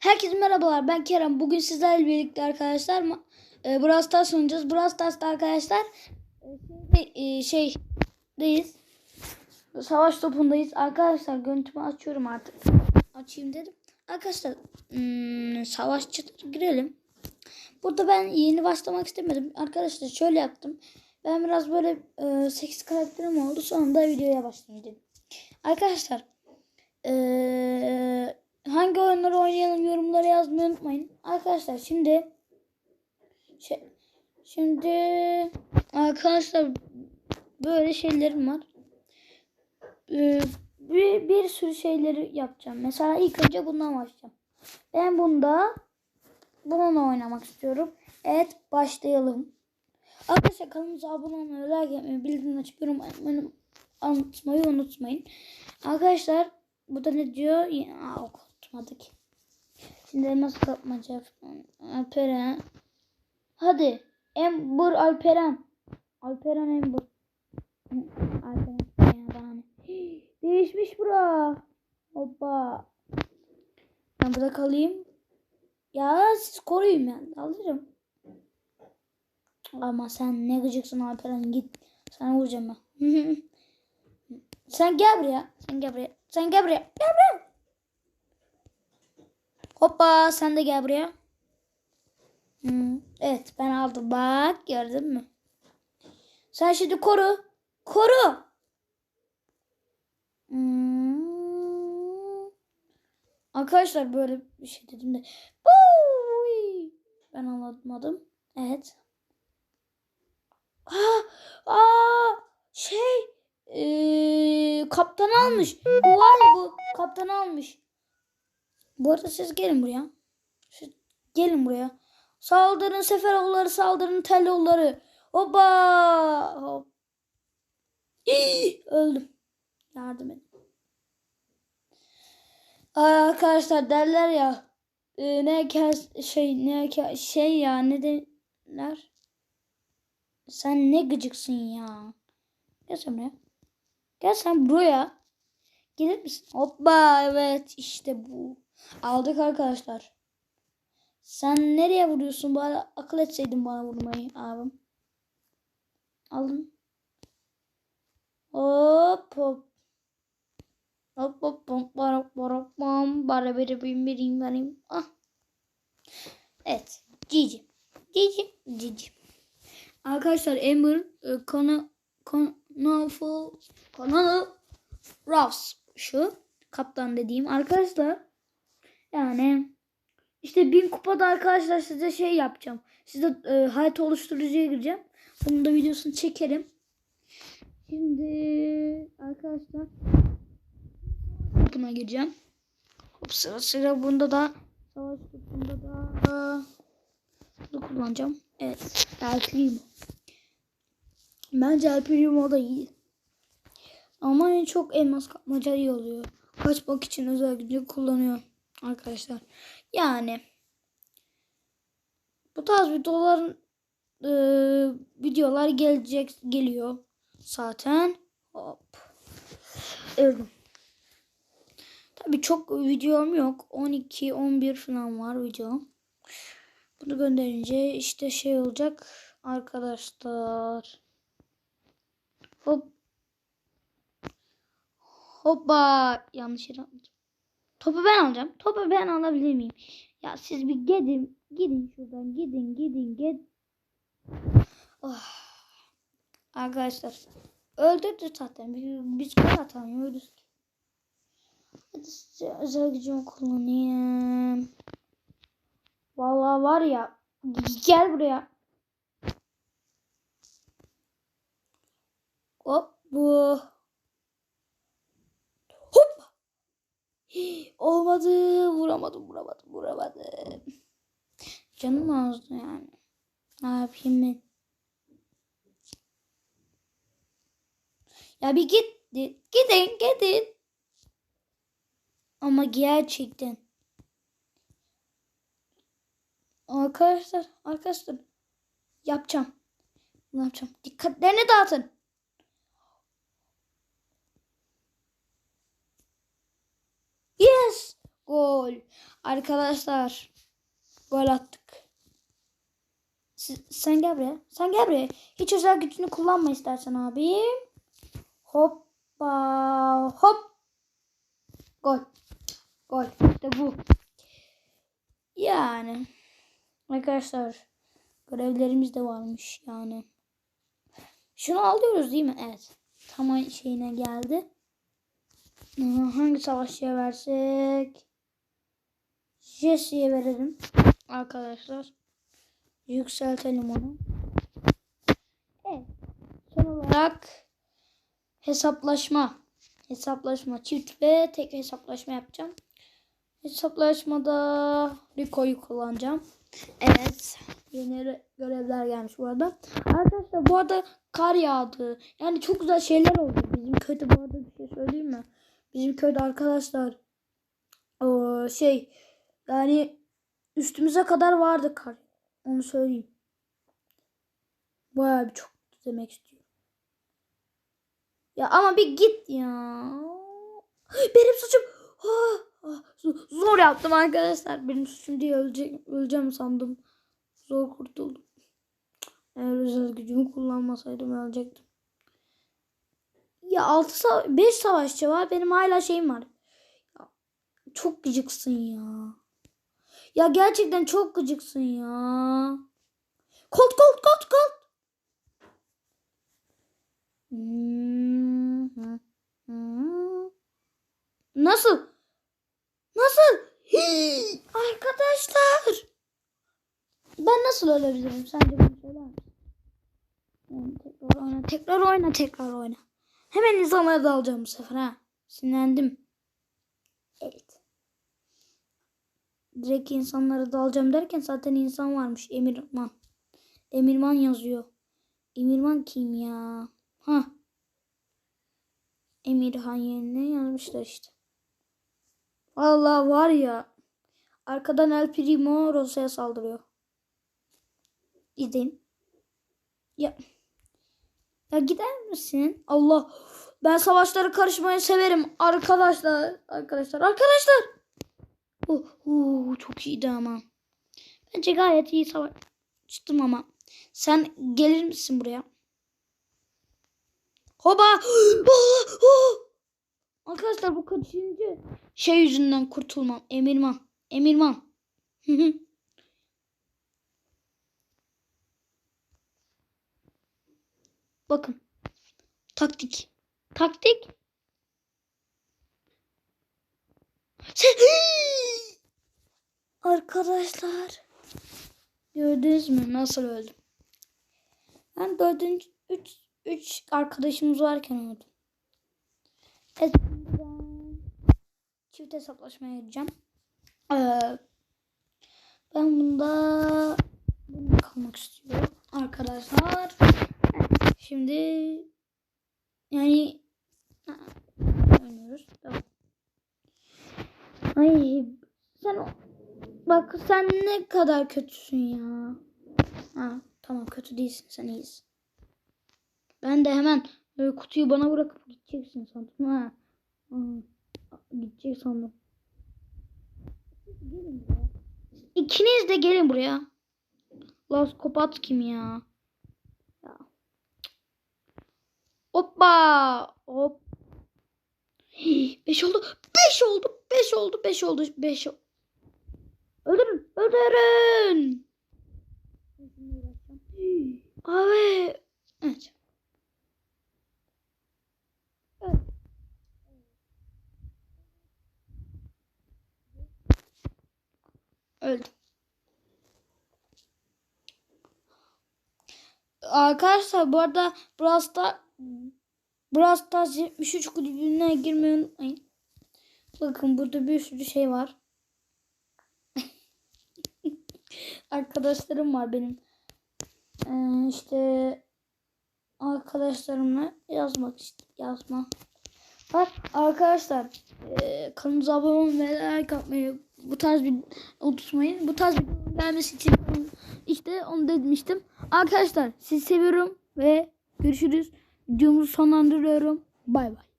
Herkese merhabalar ben Kerem. Bugün sizlerle birlikte arkadaşlar e, Brawl Stars oynayacağız. Brawl Stars'ta arkadaşlar e, şeyde- e, şeydeyiz. Savaş topundayız. Arkadaşlar görüntümü açıyorum artık. Açayım dedim. Arkadaşlar hmm, savaşçı girelim. Burada ben yeni başlamak istemedim. Arkadaşlar şöyle yaptım. Ben biraz böyle e, 8 karakterim oldu. Sonra da videoya başlayayım dedim. Arkadaşlar eee, hangi oyunları oynayalım yorumlara yazmayı unutmayın. Arkadaşlar şimdi şey, şimdi arkadaşlar böyle şeylerim var. Eee, bir, bir sürü şeyleri yapacağım. Mesela ilk önce bundan başlayacağım. Ben bunda bununla oynamak istiyorum. Evet başlayalım. Arkadaşlar kanalımıza abone olmayı, like etmeyi, bildirim açıp yorum unutmayı unutmayın. Arkadaşlar bu da ne diyor? Aa, okutmadık. Şimdi nasıl kapmaca? Alperen. Hadi. Ember Alperen. Alperen Ember. Hı, Alperen. Ya bana ne? Hii, Değişmiş bura. Hoppa. Ben burada kalayım. Ya siz koruyun ben. Alırım. Ama sen ne gıcıksın Alperen git. Sana vuracağım ben. sen gel buraya. Sen gel buraya. Sen gel buraya. Gel buraya. Hoppa sen de gel buraya. Hmm, evet ben aldım. Bak gördün mü? Sen şimdi koru. Koru. Hmm. Arkadaşlar böyle bir şey dedim de. Ben anlatmadım. Evet. Aa, aa, şey ee, kaptan almış. Bu var ya bu kaptan almış. Bu arada siz gelin buraya. Siz gelin buraya. Saldırın Seferoğulları saldırın Telloğulları. Oba! Hop. İy, öldüm. Yardım edin. Arkadaşlar derler ya e, ne kes şey ne ke- şey ya ne derler? Sen ne gıcıksın ya. Gel sen buraya. Gel sen buraya. Gelir misin? Hoppa evet işte bu. Aldık arkadaşlar. Sen nereye vuruyorsun? Bari akıl etseydin bana vurmayı abim. Aldım. Hop hop. Hop hop hop hop hop hop bara biri bim birim birim. Ah. Evet. Cici. Cici. Cici. Arkadaşlar Amber e, konu kanalı kanalı Ross şu kaptan dediğim arkadaşlar yani işte bin kupada arkadaşlar size şey yapacağım. Size e, hayat oluşturucuya gireceğim. Bunun da videosunu çekerim. Şimdi arkadaşlar buna gireceğim. Hop sıra sıra bunda da savaş topunda da bunu kullanacağım. Evet. El Primo. Bence El Primo da iyi. Ama en çok elmas kapmaca iyi oluyor. Kaçmak için özel gücü kullanıyor arkadaşlar. Yani bu tarz videoların e, videolar gelecek geliyor zaten. Hop. Öldüm. Tabii çok videom yok. 12 11 falan var video. Bunu gönderince işte şey olacak arkadaşlar. Hop. Hoppa. Yanlış yere. Topu ben alacağım. Topu ben alabilir miyim? Ya siz bir gidin. Gidin şuradan. Gidin gidin gidin. Oh. Arkadaşlar. Öldürdü zaten. Biz, gol atamıyoruz. Hadi size özel gücümü kullanayım. Vallahi var ya. Gel buraya. Hop bu. Hop. Olmadı. Vuramadım, vuramadım, vuramadım. Canım ağzı yani. Ne yapayım ben? Ya bir git. Gidin, gidin. Ama gerçekten. Arkadaşlar, arkadaşlar. Yapacağım. Ne yapacağım? Dikkatlerini dağıtın. Yes. Gol. Arkadaşlar gol attık. Siz- sen gel buraya. Sen gel buraya. Hiç özel gücünü kullanma istersen abi. Hoppa hop. Gol. Gol. İşte bu. Yani. Arkadaşlar. Görevlerimiz de varmış yani. Şunu alıyoruz değil mi? Evet. Tam şeyine geldi. Hangi savaşçıya versek? Jesse'ye verelim. Arkadaşlar. Yükseltelim onu. Evet. Son olarak hesaplaşma. Hesaplaşma. Çift ve tek hesaplaşma yapacağım. Hesaplaşmada Rico'yu kullanacağım. Evet. Yeni re- görevler gelmiş bu arada. Arkadaşlar bu arada kar yağdı. Yani çok güzel şeyler oldu. Bizim köyde bu arada bir şey söyleyeyim mi? Bizim köyde arkadaşlar o şey yani üstümüze kadar vardı kar. Onu söyleyeyim. Bayağı bir çok demek istiyorum. Ya ama bir git ya. Benim suçum. Ah, ah, Zor yaptım arkadaşlar. Benim suçum diye ölecek, öleceğim sandım. Zor kurtuldum. Eğer özel gücümü kullanmasaydım ölecektim. Ya 6 5 savaşçı var. Benim hala şeyim var. Ya, çok gıcıksın ya. Ya gerçekten çok gıcıksın ya. Kolt kolt kolt kolt. Hmm. Nasıl? Nasıl? Hii, Arkadaşlar. Ben nasıl ölebilirim? Sence bunu söyler misin? Tekrar oyna, tekrar oyna, tekrar oyna. Hemen insanlara dalacağım bu sefer ha. Sinirlendim. Evet. Direkt insanlara dalacağım derken zaten insan varmış. Emirman. Emirman yazıyor. Emirman kim ya? Ha. Emirhan yerine yazmışlar işte. Vallahi var ya. Arkadan El Primo Rosa'ya saldırıyor. İzleyin. Ya. Ya gider misin? Allah. Ben savaşlara karışmayı severim. Arkadaşlar. Arkadaşlar. Arkadaşlar. Oh, oh, çok iyiydi ama. Bence gayet iyi savaştım ama. Sen gelir misin buraya? Hoba. Arkadaşlar bu kaçıncı şey yüzünden kurtulmam. Emirman. Emirman. Bakın. Taktik. Taktik. Sen... Arkadaşlar. Gördünüz mü nasıl öldüm? Ben dördüncü üç, üç arkadaşımız varken öldüm. Evet, ben çift hesaplaşmaya gireceğim. Ee, ben bunda bunda kalmak istiyorum arkadaşlar. Şimdi yani oynuyoruz. Tamam. Ay sen bak sen ne kadar kötüsün ya. Ha, tamam kötü değilsin sen iyisin. Ben de hemen e, kutuyu bana bırakıp gideceksin sandım. Ha. Ha, Gidecek sandım. İkiniz de gelin buraya. Las kopat kim ya? ya. Hoppa. Hop. Beş oldu. Beş oldu. Beş oldu. Beş oldu. Beş oldu. Öldürün. Öldürün. Hii, Abi. Evet. Öldüm. Arkadaşlar bu arada Brawl Stars Brawl Stars 73 kulübüne girmeyi unutmayın. Bakın burada bir sürü şey var. Arkadaşlarım var benim. Ee, işte arkadaşlarımla yazmak ist- yazma. Var arkadaşlar e, kanalımıza abone olmayı ve like atmayı bu tarz bir unutmayın. Bu tarz bir gelmesi için işte onu demiştim. Arkadaşlar sizi seviyorum ve görüşürüz. Videomuzu sonlandırıyorum. Bay bay.